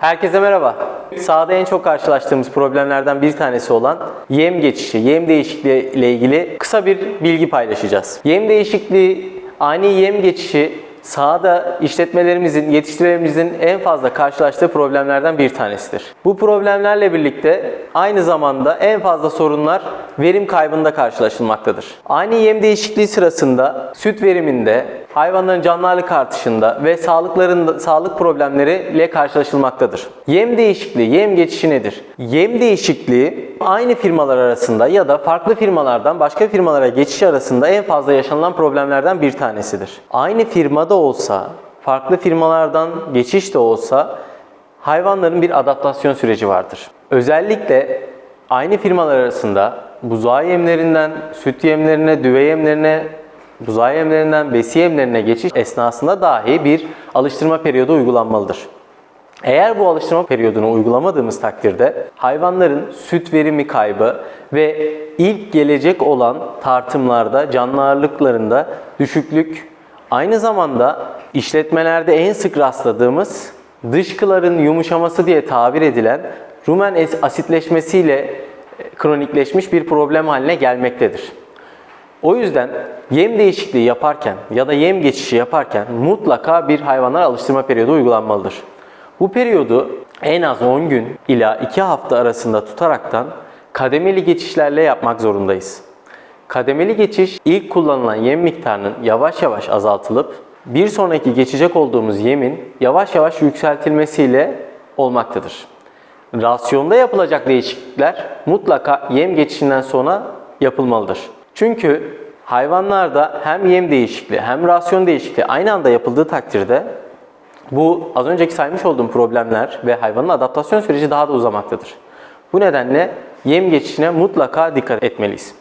Herkese merhaba. Sahada en çok karşılaştığımız problemlerden bir tanesi olan yem geçişi, yem değişikliği ile ilgili kısa bir bilgi paylaşacağız. Yem değişikliği, ani yem geçişi sahada işletmelerimizin, yetiştiricilerimizin en fazla karşılaştığı problemlerden bir tanesidir. Bu problemlerle birlikte aynı zamanda en fazla sorunlar verim kaybında karşılaşılmaktadır. Ani yem değişikliği sırasında süt veriminde, hayvanların canlı ağırlık artışında ve sağlıklarında sağlık problemleriyle karşılaşılmaktadır. Yem değişikliği, yem geçişi nedir? Yem değişikliği aynı firmalar arasında ya da farklı firmalardan başka firmalara geçiş arasında en fazla yaşanılan problemlerden bir tanesidir. Aynı firmada olsa, farklı firmalardan geçiş de olsa hayvanların bir adaptasyon süreci vardır. Özellikle aynı firmalar arasında buzağı yemlerinden süt yemlerine, düve yemlerine, buzağı yemlerinden besi yemlerine geçiş esnasında dahi bir alıştırma periyodu uygulanmalıdır. Eğer bu alıştırma periyodunu uygulamadığımız takdirde hayvanların süt verimi kaybı ve ilk gelecek olan tartımlarda canlı ağırlıklarında düşüklük aynı zamanda işletmelerde en sık rastladığımız dışkıların yumuşaması diye tabir edilen rumen es- asitleşmesiyle e, kronikleşmiş bir problem haline gelmektedir. O yüzden yem değişikliği yaparken ya da yem geçişi yaparken mutlaka bir hayvanlar alıştırma periyodu uygulanmalıdır. Bu periyodu en az 10 gün ila 2 hafta arasında tutaraktan kademeli geçişlerle yapmak zorundayız. Kademeli geçiş ilk kullanılan yem miktarının yavaş yavaş azaltılıp bir sonraki geçecek olduğumuz yemin yavaş yavaş yükseltilmesiyle olmaktadır. Rasyonda yapılacak değişiklikler mutlaka yem geçişinden sonra yapılmalıdır. Çünkü hayvanlarda hem yem değişikliği hem rasyon değişikliği aynı anda yapıldığı takdirde bu az önceki saymış olduğum problemler ve hayvanın adaptasyon süreci daha da uzamaktadır. Bu nedenle yem geçişine mutlaka dikkat etmeliyiz.